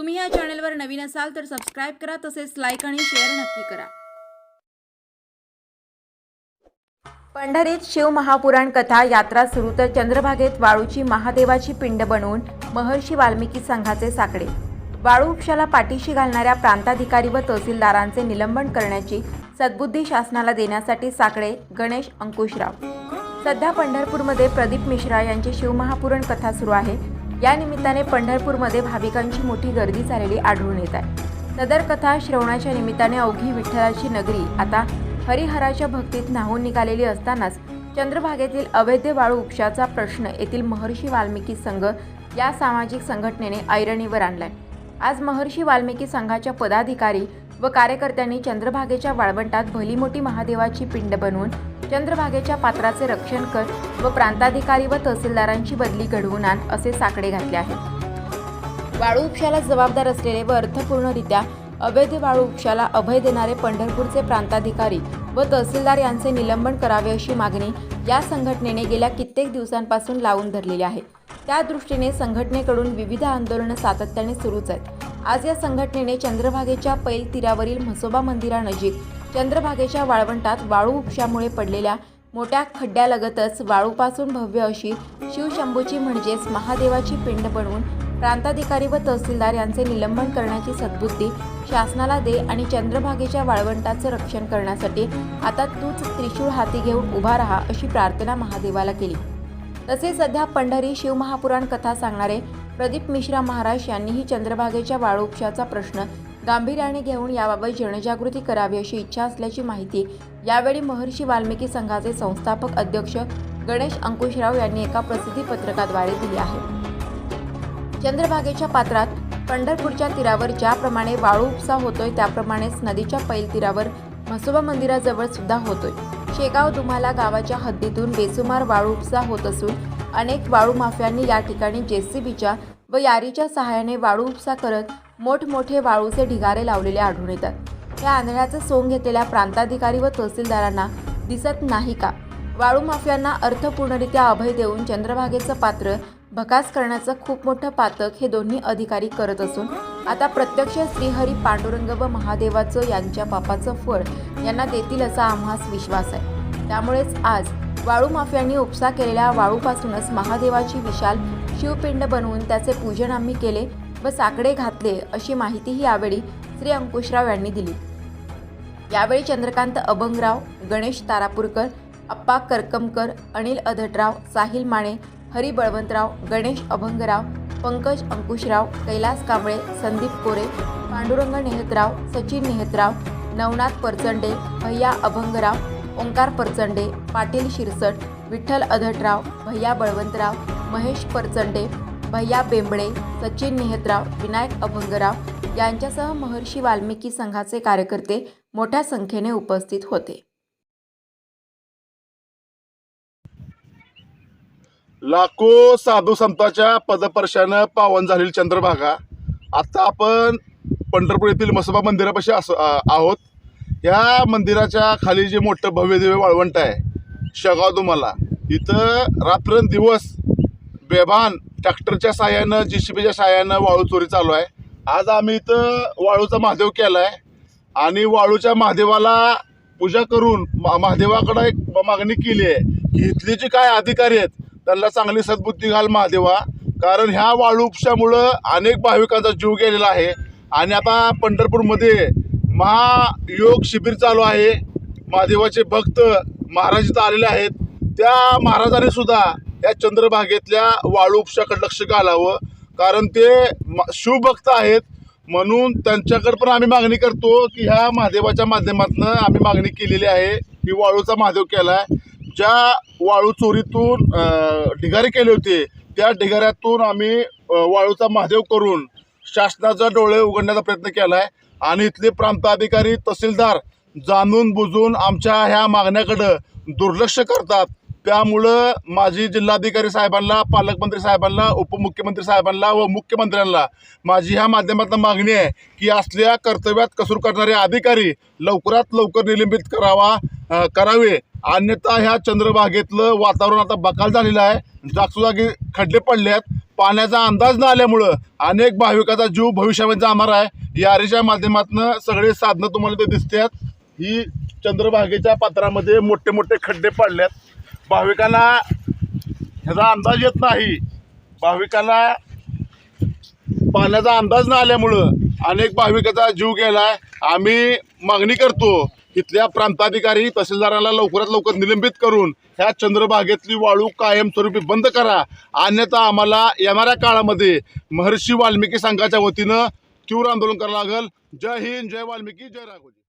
तुम्ही या चॅनलवर नवीन असाल तर सबस्क्राईब करा तसेच लाईक आणि शेअर नक्की करा. पंढरीत शिव महापुराण कथा यात्रा सुरू तर चंद्रभागेत वाळूची महादेवाची पिंड बनवून महर्षी वाल्मिकी संघाचे साकडे. वाळू उपशाला पाठीशी घालणाऱ्या प्रांताधिकारी व तहसीलदारांचे निलंबन करण्याची सद्बुद्धी शासनाला देण्यासाठी साकडे गणेश अंकुशराव. सध्या पंढरपूरमध्ये प्रदीप मिश्रा यांची शिवमहापुराण कथा सुरू आहे. या निमित्ताने पंढरपूरमध्ये भाविकांची मोठी गर्दी झालेली आढळून येत आहे. सदर कथा श्रवणाच्या निमित्ताने अवघी विठ्ठलाची नगरी आता हरिहराच्या भक्तीत न्हावून निघालेली असतानाच चंद्रभागेतील अवैध वाळू उपशाचा प्रश्न येथील महर्षी वाल्मिकी संघ या सामाजिक संघटनेने ऐरणीवर आणलाय. आज महर्षी वाल्मिकी संघाच्या पदाधिकारी व कार्यकर्त्यांनी चंद्रभागेच्या वाळवंटात भली मोठी महादेवाची पिंड बनवून चंद्रभागेच्या पात्राचे रक्षण कर व प्रांताधिकारी व तहसीलदारांची बदली घडवून आण असे साकडे घातले आहेत. वाळू उपशाला जबाबदार असलेले व अर्थपूर्णरित्या अवैध वाळू उपशाला अभय देणारे पंढरपूरचे प्रांताधिकारी व तहसीलदार यांचे निलंबन करावे अशी मागणी या संघटनेने गेल्या कित्येक दिवसांपासून लावून धरलेली आहे. त्या दृष्टीने संघटनेकडून विविध आंदोलनं सातत्याने सुरूच आहेत. आज या संघटनेने चंद्रभागेच्या पैल तीरावरील म्हसोबा मंदिरानजीक चंद्रभागेच्या वाळवंटात वाळू उपशामुळे पडलेल्या मोठ्या खड्ड्यालगतच वाळूपासून भव्य अशी शिवशंभूची म्हणजेच महादेवाची पिंड बनवून प्रांताधिकारी व तहसीलदार यांचे निलंबन करण्याची सद्बुद्धी शासनाला दे आणि चंद्रभागेच्या वाळवंटाचं रक्षण करण्यासाठी आता तूच त्रिशूळ हाती घेऊन उभा राहा अशी प्रार्थना महादेवाला केली. तसेच सध्या पंढरी शिवमहापुराण कथा सांगणारे प्रदीप मिश्रा महाराज यांनीही चंद्रभागेच्या वाळू उपशाचा प्रश्न गांभीर्याने घेऊन याबाबत जनजागृती करावी अशी इच्छा असल्याची माहिती यावेळी महर्षी वाल्मिकी संघाचे संस्थापक अध्यक्ष गणेश अंकुशराव यांनी एका प्रसिद्धी पत्रकाद्वारे दिली आहे. चंद्रभागेच्या पात्रात पंढरपूरच्या तीरावर ज्याप्रमाणे वाळू उपसा होतोय त्याप्रमाणेच नदीच्या पैल तीरावर म्हसोबा मंदिराजवळ सुद्धा होतोय. शेगाव दुमाला गावाच्या हद्दीतून बेसुमार वाळू उपसा होत असून अनेक वाळू माफियांनी या ठिकाणी जेसीबीच्या व यारीच्या सहाय्याने वाळू उपसा करत मोठमोठे वाळूचे ढिगारे लावलेले आढळून येतात. या आंधळ्याचं सोंग घेतलेल्या प्रांताधिकारी व तहसीलदारांना दिसत नाही का? वाळू माफियांना अर्थपूर्णरित्या अभय देऊन चंद्रभागेचं पात्र भकास करण्याचं खूप मोठं पातक हे दोन्ही अधिकारी करत असून आता प्रत्यक्ष श्रीहरी पांडुरंग व महादेवाचं यांच्या पापाचं फळ यांना देतील असा आम्हास विश्वास आहे. त्यामुळेच आज वाळू माफियांनी उपसा केलेल्या वाळूपासूनच महादेवाची विशाल शिवपिंड बनवून त्याचे पूजन आम्ही केले व साकडे घातले अशी माहितीही यावेळी श्री अंकुशराव यांनी दिली. यावेळी चंद्रकांत अभंगराव गणेश तारापूरकर अप्पा करकमकर अनिल अधटराव साहिल माने हरी बळवंतराव गणेश अभंगराव पंकज अंकुशराव कैलास कांबळे संदीप कोरे पांडुरंग नेहतराव सचिन नेहतराव नवनाथ परचंडे भैया अभंगराव ओंकार परचंडे पाटील शिरसट विठ्ठल अधटराव भैया बळवंतराव महेश परचंडे भैया बेंबळे सचिन नेहतराव विनायक अभंगराव यांच्यासह महर्षी वाल्मिकी संघाचे कार्यकर्ते मोठ्या संख्येने उपस्थित होते. लाखो साधू संतांच्या पदपर्शानं पावन झालेली चंद्रभागा. आता आपण पंढरपूर येथील मसोबा मंदिरापाशी असो आहोत. या मंदिराच्या खाली जे मोठं भव्य दिव्य वाळवंट आहे शेगाव तुम्हाला. इथं रात्रंदिवस बेभान ट्रॅक्टरच्या साह्यानं जी सी बीच्या साह्यानं वाळू चोरी चालू आहे. आज आम्ही इथं वाळूचा महादेव केला आहे आणि वाळूच्या महादेवाला पूजा करून मा- महादेवाकडं एक मागणी केली आहे की इथले जे काय अधिकारी आहेत त्यांना चांगली सद्बुद्धी घाल महादेवा. कारण ह्या वाळूपशामुळं अनेक भाविकांचा जीव गेलेला आहे. आणि आता पंढरपूरमध्ये महायोग शिबिर चालू आहे. महादेवाचे भक्त महाराज इथं आलेले आहेत. त्या महाराजाने सुद्धा या चंद्रभागेतल्या वाळूपशाकडे लक्ष घालावं कारण ते म- शिवभक्त आहेत. म्हणून त्यांच्याकडे पण आम्ही मागणी करतो की ह्या महादेवाच्या माध्यमातून आम्ही मागणी केलेली आहे. की वाळूचा महादेव केला आहे ज्या वाळू चोरीतून ढिगारे केले होते त्या ढिगाऱ्यातून आम्ही वाळूचा महादेव करून शासनाचा डोळे उघडण्याचा प्रयत्न केला आहे आणि इथले प्रांताधिकारी तहसीलदार जाणून बुजून आमच्या ह्या मागण्याकडं दुर्लक्ष करतात. त्यामुळं माझी जिल्हाधिकारी साहेबांना पालकमंत्री साहेबांना उपमुख्यमंत्री साहेबांना व मुख्यमंत्र्यांना माझी ह्या माध्यमातून मागणी आहे की असल्या कर्तव्यात कसूर करणारे अधिकारी लवकरात लवकर निलंबित करावा करावे. अन्यथा ह्या चंद्रभागेतलं वातावरण आता बकाल झालेलं आहे. जागोजागी खड्डे पडले आहेत. पाण्याचा अंदाज न आल्यामुळं अनेक भाविकाचा जीव भविष्यामध्ये जाणार आहे. या माध्यमातून सगळे साधनं तुम्हाला ते दिसतात ही चंद्रभागेच्या पात्रामध्ये मोठे मोठे खड्डे पडल्यात भाविकांना ह्याचा अंदाज येत नाही. भाविकांना पाण्याचा अंदाज न आल्यामुळं अनेक भाविकाचा जीव गेलाय. आम्ही मागणी करतो इथल्या प्रांताधिकारी तहसीलदाराला लवकरात लवकर निलंबित करून ह्या चंद्रभागेतली वाळू कायमस्वरूपी बंद करा. अन्यथा आम्हाला येणाऱ्या काळामध्ये महर्षी वाल्मिकी संघाच्या वतीनं तीव्र आंदोलन करावं लागेल. जय हिंद जय वाल्मिकी जय राघोजी.